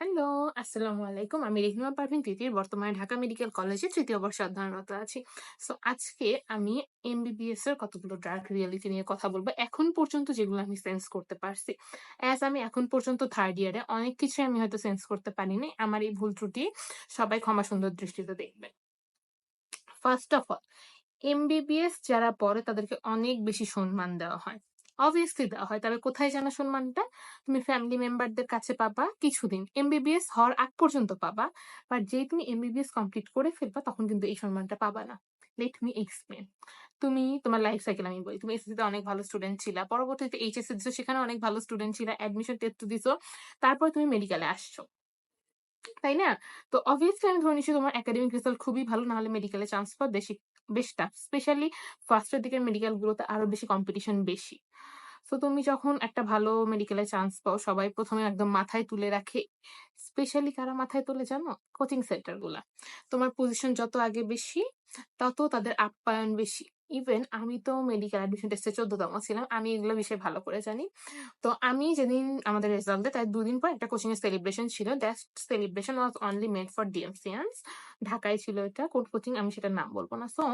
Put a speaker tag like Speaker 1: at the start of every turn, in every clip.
Speaker 1: Hello, আসসালামু আলাইকুম। আমি রেহিমা পারভীন তিতির বর্তমানে ঢাকা মেডিকেল কলেজে তৃতীয় বর্ষে অধ্যয়নরত আছি। সো আজকে আমি এমবিবিএস এর কতগুলো ডার্ক রিয়ালিটি নিয়ে কথা বলব। এখন পর্যন্ত যেগুলো আমি সেন্স করতে পারছি। অ্যাজ আমি এখন পর্যন্ত থার্ড ইয়ারে অনেক কিছুই আমি হয়তো সেন্স করতে পারিনি। আমার এই ভুল ত্রুটি সবাই ক্ষমা সুন্দর দৃষ্টিতে দেখবেন। ফার্স্ট অফ অল এমবিবিএস যারা পড়ে তাদেরকে অনেক বেশি সম্মান দেওয়া হয়। অবভিয়াসলি দেওয়া হয়। তবে কোথায় জানা সম্মানটা? তুমি ফ্যামিলি মেম্বারদের কাছে পাবা কিছুদিন। এমবিবিএস হওয়ার আগ পর্যন্ত পাবা। বাট যেই তুমি এমবিবিএস কমপ্লিট করে ফেলবা, তখন কিন্তু এই সম্মানটা পাবা না। Let me explain. তুমি, তোমার লাইফ সাইকেল আমি বলি। তুমি এসএসসি তে অনেক ভালো স্টুডেন্ট ছিলা। পরবর্তীতে এইচএসসি দিছো সেখানে অনেক ভালো স্টুডেন্ট ছিলা। অ্যাডমিশন টেস্ট দিছো। তারপর তুমি মেডিকেলে আসছো। তাই না? তো অবভিয়াসলি আমি ধরে নিচ্ছি তোমার একাডেমিক রেজাল্ট খুবই ভালো। না হলে মেডিকেলে চান্স পাওয়া বেশি বেশ টাফ। স্পেশালি ফার্স্টের দিকের মেডিকেল গুলোতে আরও বেশি কম্পিটিশন বেশি। সো তুমি যখন একটা ভালো মেডিকেলে চান্স পাও, সবাই ১ম এ একদম মাথায় তুলে রাখে। স্পেশালি কারা মাথায় তুলে জানো? কোচিং সেন্টারগুলা। তোমার পজিশন যত আগে বেশি, তত তাদের আপ্যায়ন বেশি। ইভেন আমি তো মেডিকেল অ্যাডমিশন টেস্টে ১৪ তম ছিলাম। আমি এগুলো বিষয়ে ভালো করে জানি। তো আমি যেদিন আমাদের রেজাল্ট দেয়, তার দুদিন পর একটা কোচিং এর সেলিব্রেশন ছিল। That celebration was only made for ডিএমসিয়ানস। ঢাকায় ছিল এটা। কোন কোচিং আমি সেটার নাম বলব না। সো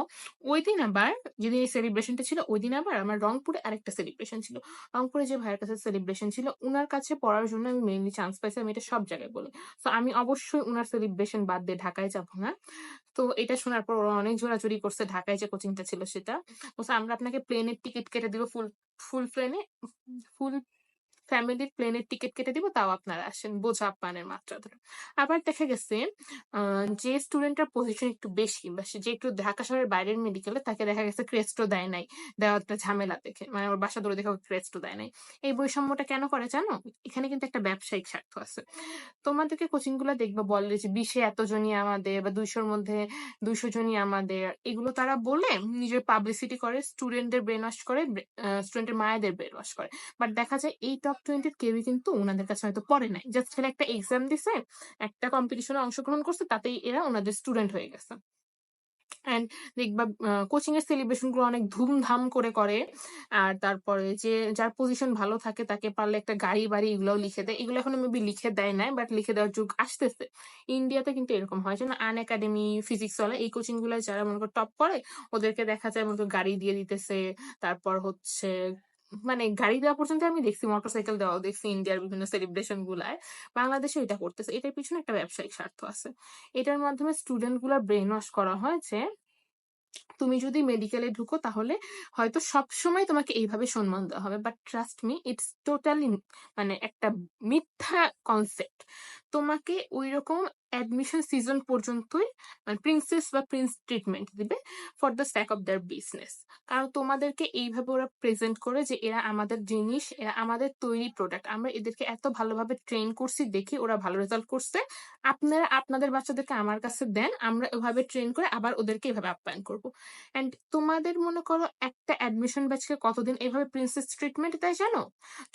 Speaker 1: দিন আবার যেদিন এই সেলিব্রেশনটা ছিল ওই দিন আবার আমার রংপুরে আরেকটা সেলিব্রেশন ছিল। রংপুরে যে ভাইয়ের কাছে সেলিব্রেশন ছিল, উনার কাছে পড়ার জন্য আমি মেইনলি চান্স পাইছি। আমি এটা সব জায়গায় বলি। সো আমি অবশ্যই উনার সেলিব্রেশন বাদ দিয়ে ঢাকায় যাব না। তো এটা শোনার পর ওরা অনেক জোরাজুরি করছে, ঢাকায় যে কোচিংটা ছিল সেটা। আমরা আপনাকে প্লেনের টিকিট কেটে দিব ফুল ফুল প্লেনে ফুল ফ্যামিলির প্লেনের টিকেট কেটে দিব তাও আপনারা আসেন। বোঝা আপ্যায়নের মাত্রা ধরে। আবার দেখা গেছে যে স্টুডেন্টটার পজিশন একটু বেশি বা সে যে একটু ঢাকা শহরের বাইরের মেডিকেলে তাকে দেখা গেছে ক্রেস্টও দেয় নাই। দেওয়া একটা ঝামেলা দেখে। মানে ওর বাসা দূরে দেখে ক্রেস্টও দেয় নাই। এই বৈষম্যটা কেন করে জানো? এখানে কিন্তু একটা ব্যবসায়িক স্বার্থ আছে। তোমাদেরকে কোচিংগুলা দেখবা বলে যে ২০ এ এতজনই আমাদের বা দুইশোর মধ্যে ২০০ জনই আমাদের। এগুলো তারা বলে নিজের পাবলিসিটি করে, স্টুডেন্টদের ব্রেইন ওয়াশ করে, স্টুডেন্টের মায়েদের ব্রেইন ওয়াশ করে। বাট দেখা যায় এই টপ 20 র কেউই কিন্তু উনাদের কাছে হয়তো পড়ে নাই। জাস্ট খালি একটা এক্সাম দিছে, একটা কম্পিটিশনে অংশগ্রহণ করছে তাতেই এরা উনাদের স্টুডেন্ট হয়ে গেছে। অ্যান্ড দেখবা কোচিং এর সেলিব্রেশনগুলো অনেক ধুমধাম করে করে। আর তারপরে যে যার পজিশন ভালো থাকে তাকে পারলে একটা গাড়ি বাড়ি এগুলোও লিখে দেয়। এগুলো এখনও মেবি লিখে দেয় নাই বাট লিখে দেওয়ার যুগ আসতেছে। ইন্ডিয়াতে কিন্তু এরকম হয় যে না আন একাডেমি, ফিজিক্স ওয়ালা এই কোচিংগুলো যারা মনে করো টপ করে ওদেরকে দেখা যায় মনে করো গাড়ি দিয়ে দিতেছে। তারপর হচ্ছে মানে গাড়ি দেওয়া পর্যন্ত আমি দেখছি মোটরসাইকেল দেওয়াও দেখছি ইন্ডিয়ার বিভিন্ন সেলিব্রেশন গুলায়। বাংলাদেশেও এটা করতেছে। এটার পিছনে একটা ব্যবসায়িক স্বার্থ আছে। এটার মাধ্যমে স্টুডেন্টগুলার ব্রেইন ওয়াশ করা হয় যে, তুমি যদি মেডিকেলে ঢুকো তাহলে হয়তো সবসময় তোমাকে এইভাবে সম্মান দেওয়া হবে। But trust me it's totally মানে একটা মিথ্যা কনসেপ্ট। তোমাকে ঐরকম অ্যাডমিশন সিজন পর্যন্তই মানে প্রিন্সেস বা প্রিন্স ট্রিটমেন্ট দিবে for the sake of their business. কারণ তোমাদেরকে এইভাবে ওরা প্রেজেন্ট করে যে এরা আমাদের জিনিস, এরা আমাদের তৈরি প্রোডাক্ট। আমরা এদেরকে এত ভালোভাবে ট্রেন করছি দেখে ওরা ভালো রেজাল্ট করছে। আপনারা আপনাদের বাচ্চাদেরকে আমার কাছে দেন। আমরা ওভাবে ট্রেন করে আবার ওদেরকে এভাবে আপ্যায়ন করব। অ্যান্ড তোমাদের মনে করো একটা অ্যাডমিশন ব্যাচকে কতদিন এভাবে প্রিন্সেস ট্রিটমেন্ট দেয় জানো?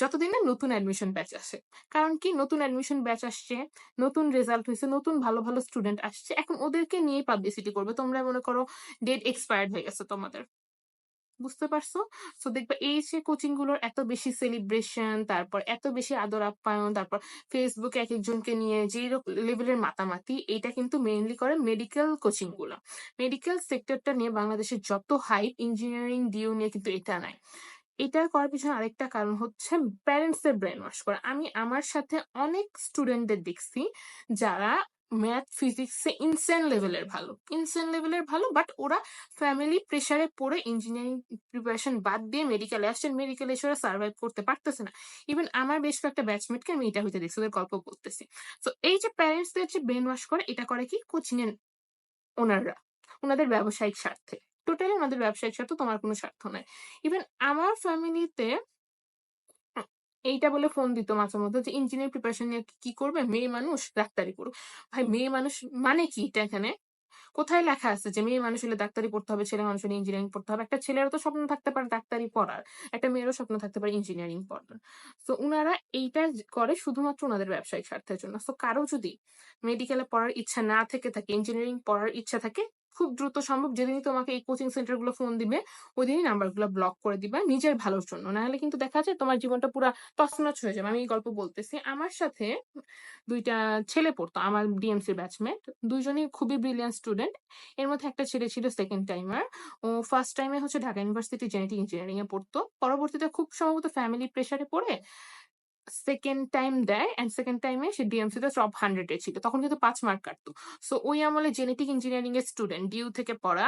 Speaker 1: যতদিন না নতুন অ্যাডমিশন ব্যাচ আসে। কারণ কি নতুন অ্যাডমিশন ব্যাচ আসছে, নতুন রেজাল্ট হইছে, নতুন ভালো, ভালো স্টুডেন্ট আসছে। এখন ওদেরকে নিয়েই পাবলিসিটি করবে। তোমরা মনে করো ডেট এক্সপায়ার্ড হয়ে গেছে তোমাদের। বুঝতে পারছ? সো দেখবা এই যে কোচিংগুলোর এত বেশি সেলিব্রেশন, তারপর এত বেশি আদর আপ্যায়ন, তারপর ফেসবুকে একেকজনকে নিয়ে যেই লেভেলের মাতামাতি এইটা কিন্তু মেইনলি করে মেডিকেল কোচিংগুলা। মেডিকেল সেক্টরটা নিয়ে বাংলাদেশের যত হাইপ ইঞ্জিনিয়ারিং, ডিউ নিয়ে কিন্তু এটা নাই। এটা করার পিছনে আরেকটা কারণ হচ্ছে প্যারেন্টস এর ব্রেইন ওয়াশ করা। আমি আমার সাথে অনেক স্টুডেন্টদের দেখছি যারা ম্যাথ, ফিজিক্স ইনসেন লেভেলের ভালো। ইনসেন লেভেলের ভালো বাট ওরা ফ্যামিলি প্রেশারে পড়ে ইঞ্জিনিয়ারিং প্রিপারেশন বাদ দিয়ে মেডিকেলে আসছেন। মেডিকেলে এসে ওরা সার্ভাইভ করতে পারতেছে না। ইভেন আমার বেশ কয়েকটা ব্যাচমেটকে আমি এটা হইতে দেখছি ওদের গল্প বলতেছি। তো এই যে প্যারেন্টসদের যে ব্রেইন ওয়াশ করে এটা করে কি কোচিং এর ওনাররা। উনাদের ব্যবসায়িক স্বার্থে। টোটালি ওনাদের ব্যবসায়িক স্বার্থ তোমার কোনো স্বার্থ নাই। ইভেন আমার ফ্যামিলিতে এইটা বলে ফোন দিত মাঝে মধ্যে যে ইঞ্জিনিয়ারিং প্রিপারেশন নিয়ে কি করবে? মেয়ে মানুষ ডাক্তারি পড়ুক। ভাই মেয়ে মানুষ মানে কি এটা এখানে? কোথায় লেখা আছে যে মেয়ে মানুষ হলে ডাক্তারি পড়তে হবে, ছেলে মানুষ হলে ইঞ্জিনিয়ারিং পড়তে হবে? একটা ছেলেরও তো স্বপ্ন থাকতে পারে ডাক্তারি পড়ার। একটা মেয়েরও স্বপ্ন থাকতে পারে ইঞ্জিনিয়ারিং পড়ার। তো উনারা এইটা করে শুধুমাত্র ওনাদের ব্যবসায়িক স্বার্থের জন্য। তো কারও যদি মেডিকেলে পড়ার ইচ্ছা না থেকে থাকে, ইঞ্জিনিয়ারিং পড়ার ইচ্ছা থাকে খুব দ্রুত সম্ভব যেদিনই তোমাকে এই কোচিং সেন্টারগুলো ফোন দিবে, ওইদিনই নাম্বারগুলো ব্লক করে দিবা নিজের ভালোর জন্য। নাহলে কিন্তু দেখা যায় তোমার জীবনটা পুরো তছনছ হয়ে যাবে। আমি এই গল্প বলতেছি, আমার সাথে দুইটা ছেলে পড়তো, আমার ডিএমসি ব্যাচমেট দুইজনই খুবই ব্রিলিয়ান্ট স্টুডেন্ট এর মধ্যে একটা ছেলে ছিল সেকেন্ড টাইমার ও ফার্স্ট টাইমে হচ্ছে ঢাকা ইউনিভার্সিটি জেনেটিক ইঞ্জিনিয়ারিং এ পড়তো। পরবর্তীতে খুব সম্ভবত ফ্যামিলি প্রেসারে পড়ে সেকেন্ড টাইম দেয় অ্যান্ড সেকেন্ড টাইমে সে ডিএমসি তে টপ হান্ড্রেড ছিল। তখন কিন্তু পাঁচ মার্ক কাটতো। সো ওই আমলে জেনেটিক ইঞ্জিনিয়ারিং এর স্টুডেন্ট ডিউ থেকে পড়া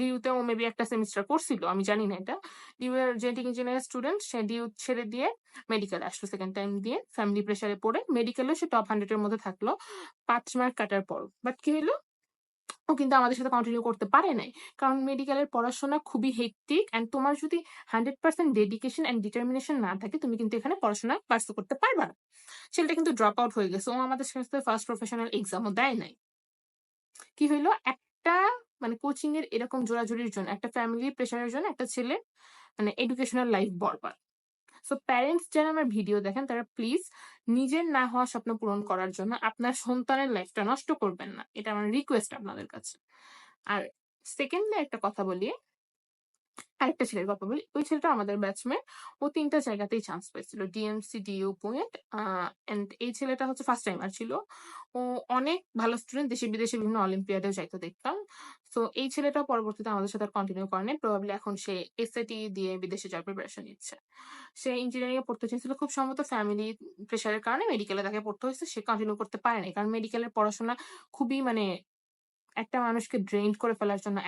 Speaker 1: ডিউতে ও মেবি একটা সেমিস্টার করছিল আমি জানি না এটা। ডিউ এর জেনেটিক ইঞ্জিনিয়ারিং স্টুডেন্ট সে ডিউ ছেড়ে দিয়ে মেডিকেল আসলো সেকেন্ড টাইম দিয়ে ফ্যামিলি প্রেসারে পড়ে। মেডিকেলেও সে টপ হান্ড্রেড এর মধ্যে থাকল, পাঁচ মার্ক কাটার পর। বাট কি হলো কিন্তু আমাদের সাথে কন্টিনিউ করতে পারে নাই। কারণ মেডিকেলের পড়াশোনা খুবই হেক্টিক অ্যান্ড তোমার যদি hundred percent dedication and determination না থাকে, তুমি কিন্তু এখানে পড়াশোনা পার্সু করতে পারবা না। ছেলেটা কিন্তু ড্রপ আউট হয়ে গেছে। ও আমাদের সাথে ফার্স্ট প্রফেশনাল এক্সামও দেয় নাই। কি হইল? একটা মানে কোচিং এর এরকম জোরাজুরির জন্য, একটা ফ্যামিলি প্রেশারের জন্য একটা ছেলে মানে এডুকেশনাল লাইফ বরবাদ। সো প্যারেন্টস যারা আমার ভিডিও দেখেন, তারা প্লিজ নিজের না হওয়া স্বপ্ন পূরণ করার জন্য আপনার সন্তানের লাইফটা নষ্ট করবেন না। এটা আমার রিকোয়েস্ট আপনাদের কাছে। আর সেকেন্ডলি একটা কথা বলি। আরেকটা ছেলের গল্প বলি। ওই ছেলেটা আমাদের ব্যাচমেট ও তিনটা জায়গাতেই চান্স পেয়েছিল ডিএমসি ডিইউ পয়েন্ট এন্ড এই ছেলেটা হচ্ছে ফার্স্ট টাইমার ছিল। ও অনেক ভালো স্টুডেন্ট দেশে বিদেশে বিভিন্ন অলিম্পিয়াডেও যাইতো দেখতাম। তো এই ছেলেটা পরবর্তীতে আমাদের সাথে কন্টিনিউ করেনি প্রবাবলি এখন সে এসএটি দিয়ে বিদেশে যাওয়ার প্রিপারেশন নিচ্ছে। সে ইঞ্জিনিয়ারিং এ পড়তে চেয়েছিল খুব সম্ভবত ফ্যামিলি প্রেশারের কারণে মেডিকেলে তাকে পড়তে হয়েছে। সে কন্টিনিউ করতে পারেনি কারণ মেডিকেলের পড়াশোনা খুবই মানে একটা মানুষকে ড্রেইন করে ফেলার জন্য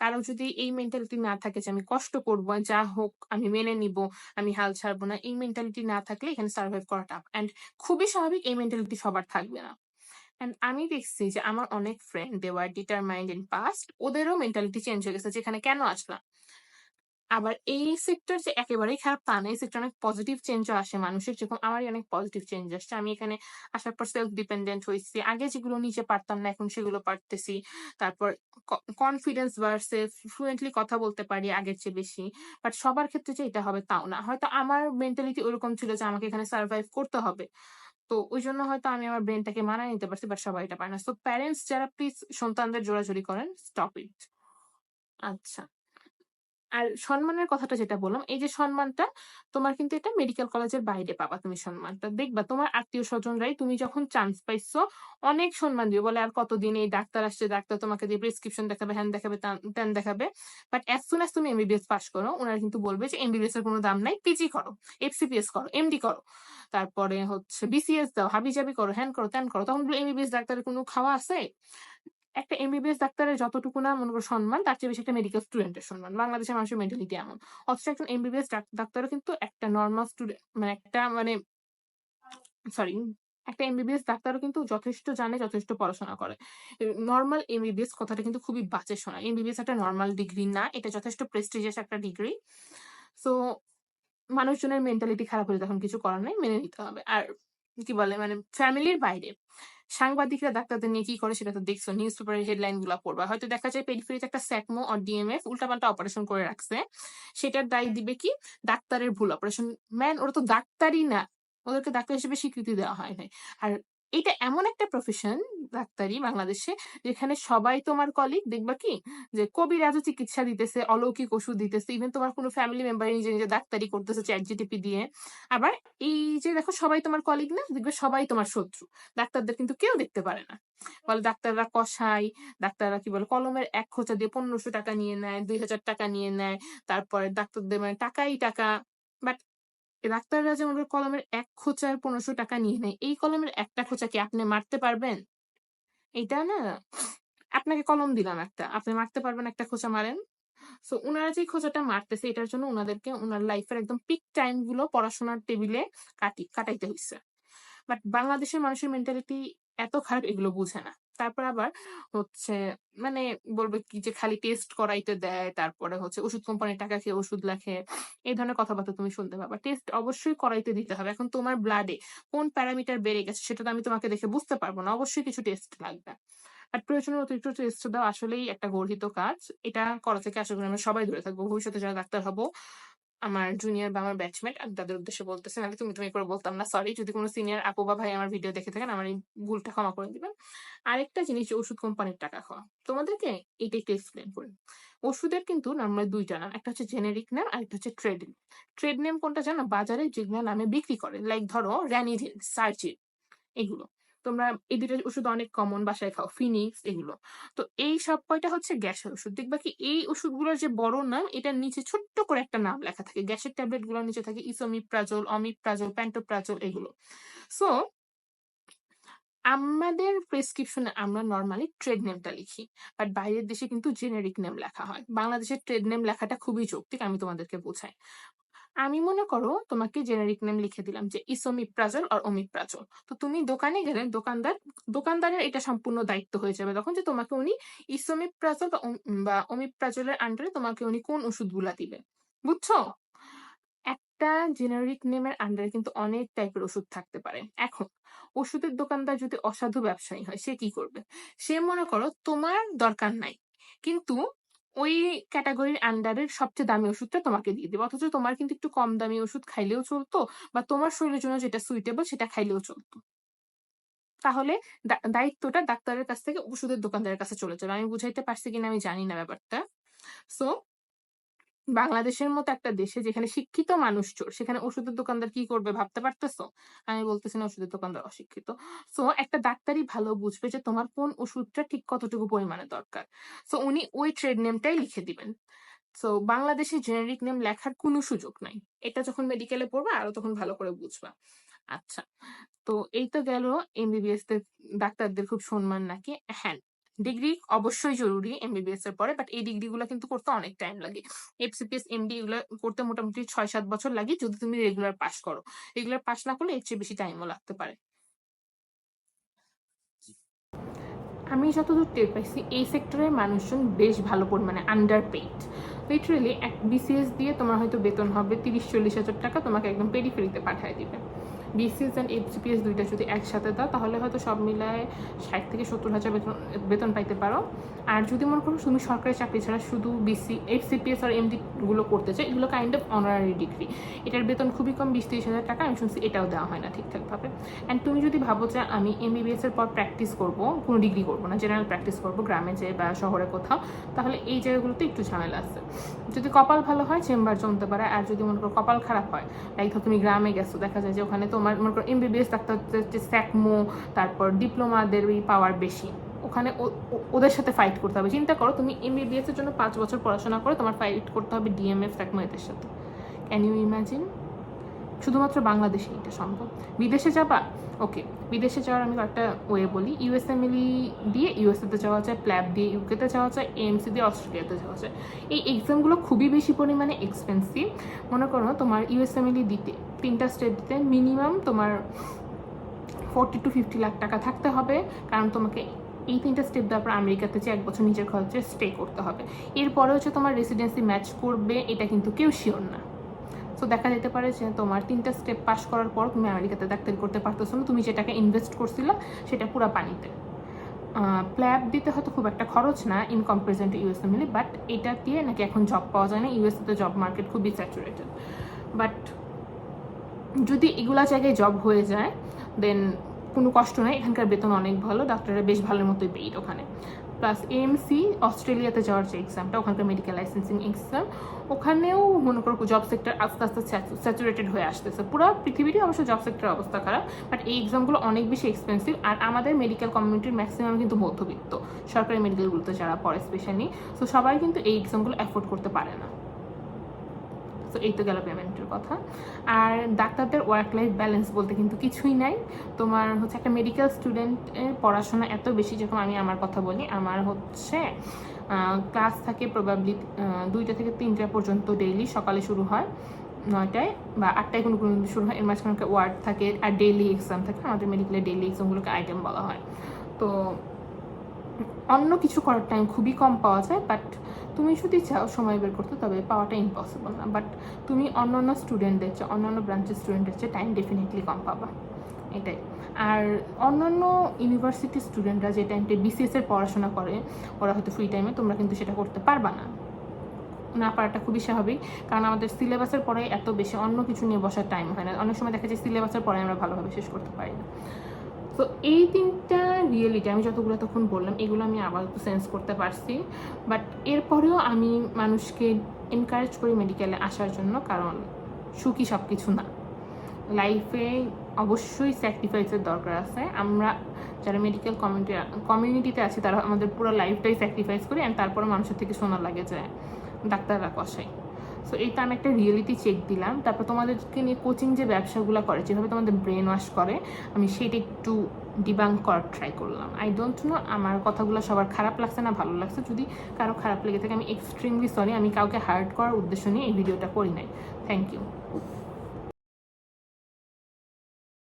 Speaker 1: কারও যদি এই মেন্টালিটি না থাকে যে আমি কষ্ট করব, যা হোক আমি মেনে নিব, আমি হাল ছাড়বো না, এই মেন্টালিটি না থাকলে এখানে সার্ভাইভ করা টাফ অ্যান্ড খুবই স্বাভাবিক এই মেন্টালিটি সবার থাকবে না। অ্যান্ড আমি দেখছি যে আমার অনেক friend they were determined in past ওদেরও মেন্টালিটি চেঞ্জ হয়ে গেছে, যেখানে কেন আসলাম? আবার এই সেক্টর যে একেবারেই খারাপ তা না, এই সেক্টর অনেক পজিটিভ চেঞ্জও আসে মানুষের যেরকম আমারই অনেক পজিটিভ চেঞ্জ আসছে। আমি এখানে আসার পর সেলফ ডিপেন্ডেন্ট হয়েছি। আগে যেগুলো নিজে পারতাম না, এখন সেগুলো পারতেছি। তারপর কনফিডেন্স বাড়ছে ফ্লুয়েন্টলি কথা বলতে পারি আগের চেয়ে বেশি। বাট সবার ক্ষেত্রে যে এটা হবে তাও না। হয়তো আমার মেন্টালিটি ওরকম ছিল যে আমাকে এখানে সার্ভাইভ করতে হবে। তো ওই জন্য হয়তো আমি আমার ব্রেনটাকে মানায় নিতে পারছি বাট সবাই এটা পারে না। তো প্যারেন্টস যারা প্লিজ সন্তানদের জোরাজোরি করেন স্টপ ইট আচ্ছা। আর সম্মানের কথাটা যেটা বললাম, এই যে সম্মানটা, তোমার কিন্তু এটা মেডিকেল কলেজের বাইরে পাবা তুমি সম্মানটা। দেখবা তোমার আত্মীয় স্বজনরাই তুমি যখন চান্স পাইছো, অনেক সম্মান দিবে। বলে, আর কতদিন এই ডাক্তার আসছে, ডাক্তার তোমাকে দিয়ে প্রেসক্রিপশন দেখাবে হ্যান দেখাবে তেন দেখাবে? বাট অ্যাজ সুন অ্যাজ তুমি এমবিবিএস পাস করো, ওনারা কিন্তু বলবে যে এমবিবিএস এর কোনো দাম নাই পিজি করো এফসিপিএস করো এমডি করো। তারপরে হচ্ছে বিসিএস দাও, হাবিজাবি করো হ্যান করো, ত্যান করো। তখন এমবিবিএস ডাক্তারের কোনো খাওয়া আছে? একটা এমবিবিএস ডাক্তারের যতটুকু না মনে করো সম্মান, তার চেয়ে বেশি একটা মেডিকেল স্টুডেন্টের সম্মান। বাংলাদেশের মানুষের মেন্টালিটি এমন। অথচ একজন এমবিবিএস ডাক্তারও কিন্তু একটা নর্মাল স্টুডেন্ট মানে একটা মানে সরি একটা এমবিবিএস ডাক্তারও কিন্তু যথেষ্ট জানে, যথেষ্ট পড়াশোনা করে। নর্মাল এমবিবিএস কথাটা কিন্তু খুবই বাজে শোনা এমবিবিএস একটা নর্মাল ডিগ্রি না, এটা যথেষ্ট প্রেস্টিজিয়াস একটা ডিগ্রি সো মানুষজনের মেন্টালিটি খারাপ হলে তখন কিছু করার নেই, মেনে নিতে হবে। আর কি বলে মানে ফ্যামিলির বাইরে। সাংবাদিকরা ডাক্তারদের নিয়ে কি করে সেটা তো দেখছ নিউজ পেপারের হেডলাইনগুলো পড়বা। হয়তো দেখা যায় পেরিফেরিতে একটা স্যাকমো আর ডিএমএফ উল্টাপাল্টা অপারেশন করে রাখছে। সেটার দায় দিবে কি? ডাক্তারের ভুল অপারেশন ম্যান ওরা তো ডাক্তারই না। ওদেরকে ডাক্তার হিসেবে স্বীকৃতি দেওয়া হয় নাই। আর এটা এমন একটা প্রফেশন ডাক্তারি বাংলাদেশে, যেখানে সবাই তোমার কলিগ দেখবা কি? যে কবিরাজও চিকিৎসা দিতেছে, অলৌকিক ওষুধ দিতেছে ইভেন তোমার কোনো ফ্যামিলি মেম্বার নিজে নিজে ডাক্তারি করতেছে চ্যাট জিটিপি দিয়ে। আবার এই যে দেখো সবাই তোমার কলিগ না, দেখবে সবাই তোমার শত্রু। ডাক্তারদের কিন্তু কেউ দেখতে পারে না। বলে ডাক্তাররা কষাই ডাক্তাররা কি বলে, কলমের এক খোঁচা দিয়ে পনেরোশো টাকা নিয়ে নেয়, দুই হাজার টাকা নিয়ে নেয়, তারপরে ডাক্তারদের মানে টাকাই টাকা। বাট ডাক্তাররা যে যেমন কলমের এক খোঁচার পনেরোশো টাকা নিয়ে নেয়, এই কলমের একটা খোঁচা কি আপনি মারতে পারবেন? এটা না, আপনাকে কলম দিলাম একটা, আপনি মারতে পারবেন একটা খোঁচা মারেন। সো ওনারা যে খোঁচাটা মারতেছে, এটার জন্য ওনাদেরকে ওনার লাইফের একদম পিক টাইমগুলো পড়াশোনার টেবিলে কাটি, কাটাইতে হয়েছে বাট বাংলাদেশের মানুষের মেন্টালিটি এত খারাপ, এগুলো বুঝে না। তারপর আবার হচ্ছে মানে বলবে কি যে খালি টেস্ট করাইতে দেয়, তারপরে হচ্ছে ওষুধ কোম্পানির টাকা খেয়ে ওষুধ লেখে, এই ধরনের কথাবার্তা তুমি শুনতে পাবা। টেস্ট অবশ্যই করাইতে দিতে হবে। এখন তোমার ব্লাডে কোন প্যারামিটার বেড়ে গেছে সেটা তো আমি তোমাকে দেখে বুঝতে পারব না, অবশ্যই কিছু টেস্ট লাগবে। আর প্রয়োজনের অতিরিক্ত টেস্ট দেওয়া আসলেই একটা গর্হিত কাজ। এটা করা থেকে আশা করি আমরা সবাই দূরে থাকব, ভবিষ্যতে যারা ডাক্তার হব আমার জুনিয়র বা আমার ব্যাচমেট আমি তাদের উদ্দেশ্যে বলতেছি, নাহলে তুমি তুমি করে বলতাম না সরি যদি কোনো সিনিয়র আপু বা ভাই আমার ভিডিও দেখে থাকেন, আমার এই ভুলটা ক্ষমা করে দিবেন। আরেকটা জিনিস ওষুধ কোম্পানির টাকা খাওয়া। তোমাদেরকে এটা একটু এক্সপ্লেন করি। ওষুধের কিন্তু নর্মালি দুইটা নাম, একটা হচ্ছে জেনেরিক নাম আর একটা হচ্ছে ট্রেড নেম ট্রেড নেম কোনটা জানো? বাজারে যেগুলো নামে বিক্রি করে লাইক ধরো র্যানিডিন সার্জিন এগুলো। তোমরা এই দুটো ওষুধ অনেক কমন বাসায় খাও ফিনিক্স এগুলো। তো এই সব কয়টা হচ্ছে গ্যাসের ওষুধ। দেখবা কি এই ওষুধগুলোর যে বড় নাম, এটার নিচে ছোট্ট করে একটা নাম লেখা থাকে। গ্যাসের ট্যাবলেটগুলোর নিচে থাকে ইসোমিপ্রাজল অমিপ্রাজল প্যান্টোপ্রাজল এগুলো। সো আমাদের প্রেসক্রিপশনে আমরা নর্মালি ট্রেড নেমটা লিখি বাট বাইরের দেশে কিন্তু জেনেরিক নেম লেখা হয়। বাংলাদেশের ট্রেড নেম লেখাটা খুবই যৌক্তিক, আমি তোমাদেরকে বোঝাই। আমি মনে করো তোমাকে জেনারিক নেম লিখে দিলাম যে ইসোমিপ্রাজল আর অমিপ্রাজল তো তুমি দোকানে গেলে দোকানদার, দোকানদারের এটা সম্পূর্ণ দায়িত্ব হয়ে যাবে। তখন যে তোমাকে উনি ইসোমিপ্রাজল বা অমিপ্রাজলের আন্ডারে তোমাকে উনি কোন ওষুধগুলা দিবে। বুঝছ? একটা জেনারিক নেমের আন্ডারে কিন্তু অনেক টাইপের ওষুধ থাকতে পারে। এখন, ওষুধের দোকানদার যদি অসাধু ব্যবসায়ী হয়, সে কি করবে? সে মনে করো তোমার দরকার নাই। কিন্তু ওই ক্যাটাগরির আন্ডারের সবচেয়ে দামি ওষুধটা তোমাকে দিয়ে দেবে। অথচ তোমার কিন্তু একটু কম দামি ওষুধ খাইলেও চলতো বা তোমার শরীরের জন্য যেটা সুইটেবল সেটা খাইলেও চলতো। তাহলে দায়িত্বটা ডাক্তারের কাছ থেকে ওষুধের দোকানদারের কাছে চলে যাবে। আমি বুঝাইতে পারছি কিনা আমি জানি না ব্যাপারটা। সো বাংলাদেশের মতো একটা দেশে যেখানে শিক্ষিত মানুষ চোর সেখানে ওষুধের দোকানদার কি করবে ভাবতে পারতেছো? আমি বলতেছি না ওষুধের দোকানদার অশিক্ষিত। সো একটা ডাক্তারই ভালো বুঝবে যে তোমার কোন ওষুধটা ঠিক কতটুকু পরিমাণে দরকার। সো উনি ওই ট্রেড নেমটাই লিখে দিবেন। সো বাংলাদেশে জেনারিক নেম লেখার কোনো সুযোগ নাই। এটা যখন মেডিকেলে পড়বা, আরও তখন ভালো করে বুঝবা। আচ্ছা তো এই তো গেল এমবিবিএস দের, ডাক্তারদের খুব সম্মান নাকি? হ্যাঁ ডিগ্রি অবশ্যই জরুরি এমবিবিএস এর পরে বাট এই ডিগ্রি গুলো কিন্তু করতে অনেক টাইম লাগে। এফসিপিএস এমডি এগুলো করতে মোটামুটি ছয় সাত বছর লাগে যদি তুমি রেগুলার পাস করো। রেগুলার পাস না করলে এর চেয়ে বেশি টাইমও লাগতে পারে। আমি যতদূর টের পাইছি, এই সেক্টরের মানুষজন বেশ ভালো পরিমাণে আন্ডার পেইড লিটারেলি এক বিসিএস দিয়ে তোমার হয়তো বেতন হবে তিরিশ চল্লিশ হাজার টাকা, তোমাকে একদম পেরিফেরিতে পাঠিয়ে দিবে। বিসিএস অ্যান্ড এইচসিপিএস দুইটা যদি একসাথে দাও, তাহলে হয়তো সব মিলায় ষাট থেকে সত্তর হাজার বেতন বেতন পাইতে পারো। আর যদি মনে করো তুমি সরকারি চাকরি ছাড়া শুধু বিসি এইচসিপিএস আর এমডি গুলো করতে চাই এগুলো কাইন্ড অফ অনারারি ডিগ্রি এটার বেতন খুবই কম, বিশ তিরিশ হাজার টাকা, আমি শুনছি এটাও দেওয়া হয় না ঠিকঠাকভাবে। অ্যান্ড তুমি যদি ভাবো যে আমি এমবিবিএস এর পর প্র্যাকটিস করব, কোনো ডিগ্রি করব না জেনারেল প্র্যাকটিস করব গ্রামে যেয়ে বা শহরে কোথাও, তাহলে এই জায়গাগুলোতে একটু ঝামেলা আছে। যদি কপাল ভালো হয়, চেম্বার জমতে পারে, আর যদি মনে করো কপাল খারাপ হয় লাইক ধর তুমি গ্রামে গেছো, দেখা যায় যে ওখানে তোমার মনে করো এমবিবিএস ডাক্তার হচ্ছে স্যাকমো, তারপর ডিপ্লোমাদের ওই পাওয়ার বেশি। ওখানে ওদের সাথে ফাইট করতে হবে। চিন্তা করো, তুমি এমবিবিএস এর জন্য পাঁচ বছর পড়াশোনা করে তোমার ফাইট করতে হবে ডিএমএফ স্যাকমো এদের সাথে। ক্যান ইউ ইমাজিন শুধুমাত্র বাংলাদেশে এটা সম্ভব। বিদেশে যাবা? ওকে বিদেশে যাওয়ার আমি একটা ওয়ে বলি। ইউএসএমএলই দিয়ে ইউএসএতে যাওয়া যায় প্ল্যাব দিয়ে ইউকেতে যাওয়া যায় এমসি দিয়ে অস্ট্রেলিয়াতে যাওয়া যায়। এই এক্সামগুলো খুবই বেশি পরিমাণে এক্সপেন্সিভ মনে করো তোমার ইউএসএমএলই দিতে তিনটা স্টেট দিতে মিনিমাম তোমার ফোরটি টু ফিফটি লাখ টাকা থাকতে হবে। কারণ তোমাকে এই তিনটা স্টেপ দেওয়ার পর আমেরিকাতে যে এক বছর নিজের খরচে স্টে করতে হবে। এরপরে হচ্ছে তোমার রেসিডেন্সি ম্যাচ করবে, এটা কিন্তু কেউ শিওর না। তো দেখা যেতে পারে যে তোমার তিনটা স্টেপ পাস করার পর তুমি আমেরিকাতে ডাক্তারি করতে পারতেছো না, তুমি যেটাকে ইনভেস্ট করছিলে সেটা পুরো পানিতে। প্ল্যাব দিতে হয়তো খুব একটা খরচ না ইন কম্পারিজন টু ইউএসএ মিলে বাট এটা দিয়ে নাকি এখন জব পাওয়া যায় না। ইউএসএতে জব মার্কেট খুবই স্যাচুরেটেড বাট যদি এগুলা জায়গায় জব হয়ে যায় দেন কোনো কষ্ট নাই। এখানকার বেতন অনেক ভালো, ডাক্তাররা বেশ ভালোর মতোই পেইড ওখানে। প্লাস এএমসি অস্ট্রেলিয়াতে যাওয়ার যে এক্সামটা ওখানকার মেডিকেল লাইসেন্সিং এক্সাম ওখানেও মনে করো জব সেক্টর আস্তে আস্তে স্যাচুরেটেড হয়ে আসতেছে। পুরো পৃথিবীরই অবশ্য জব সেক্টর অবস্থা খারাপ বাট এই এক্সামগুলো অনেক বেশি এক্সপেন্সিভ আর আমাদের মেডিকেল কমিউনিটির ম্যাক্সিমাম কিন্তু মধ্যবিত্ত। সরকারি মেডিকেলগুলোতে যারা পড়ে স্পেশালি সো সবাই কিন্তু এই এক্সামগুলো অ্যাফোর্ড করতে পারে না। তো এই তো গেল পেমেন্টের কথা। আর ডাক্তারদের ওয়ার্ক লাইফ ব্যালেন্স বলতে কিন্তু কিছুই নাই। তোমার হচ্ছে একটা মেডিকেল স্টুডেন্টের পড়াশোনা এত বেশি যখন আমি আমার কথা বলি, আমার হচ্ছে ক্লাস থাকে প্রবাবলি দুইটা থেকে তিনটা পর্যন্ত ডেইলি সকালে শুরু হয় নয়টায় বা আটটায় কোনো কোনো শুরু হয়। এর মাঝখানে ওয়ার্ড থাকে আর ডেইলি এক্সাম থাকে। আমাদের মেডিকেলের ডেইলি এক্সামগুলোকে আইটেম বলা হয়। তো, অন্য কিছু করার টাইম খুবই কম পাওয়া যায় বাট তুমি যদি চাও সময় বের করতে, তবে পাওয়াটা ইম্পসিবল না। বাট তুমি অন্যান্য স্টুডেন্টদের চেয়ে, অন্যান্য ব্রাঞ্চের স্টুডেন্টের চেয়ে টাইম ডেফিনেটলি কম পাবা। এটাই। আর অন্যান্য ইউনিভার্সিটি স্টুডেন্টরা যে টাইমটা বিসিএস এর পড়াশোনা করে, ওরা হয়তো ফ্রি টাইমে তোমরা কিন্তু সেটা করতে পারবা না। না পারাটা খুবই স্বাভাবিক, কারণ আমাদের সিলেবাসের পরে এত বেশি অন্য কিছু নিয়ে বসার টাইম হয় না। অনেক সময় দেখা যায় সিলেবাসের পরে আমরা ভালোভাবে শেষ করতে পারি না। তো এই তিনটা রিয়েলিটি আমি যতগুলো তখন বললাম, এগুলো আমি আপাতত সেন্স করতে পারছি। বাট এরপরেও আমি মানুষকে এনকারেজ করি মেডিকেলে আসার জন্য, কারণ সুখী সব কিছু না লাইফে অবশ্যই স্যাক্রিফাইসের দরকার আছে। আমরা যারা মেডিকেল কমিউনিটি কমিউনিটিতে আছি, তারা আমাদের পুরো লাইফটাই স্যাক্রিফাইস করি অ্যান্ড তারপরে মানুষের থেকে শোনা লাগে যে ডাক্তাররা কষাই। সো এইটা আমি একটা রিয়েলিটি চেক দিলাম। তারপর তোমাদেরকে নিয়ে কোচিং যে ব্যবসাগুলো করে, যেভাবে তোমাদের ব্রেন ওয়াশ করে, আমি সেটা একটু ডিবাং করার ট্রাই করলাম। আই ডোন্ট নো আমার কথাগুলো সবার খারাপ লাগছে না, ভালো লাগছে। যদি কারও খারাপ লেগে থাকে, আমি এক্সট্রিমলি সরি আমি কাউকে হার্ট করার উদ্দেশ্য নিয়ে এই ভিডিওটা করি নাই। Thank you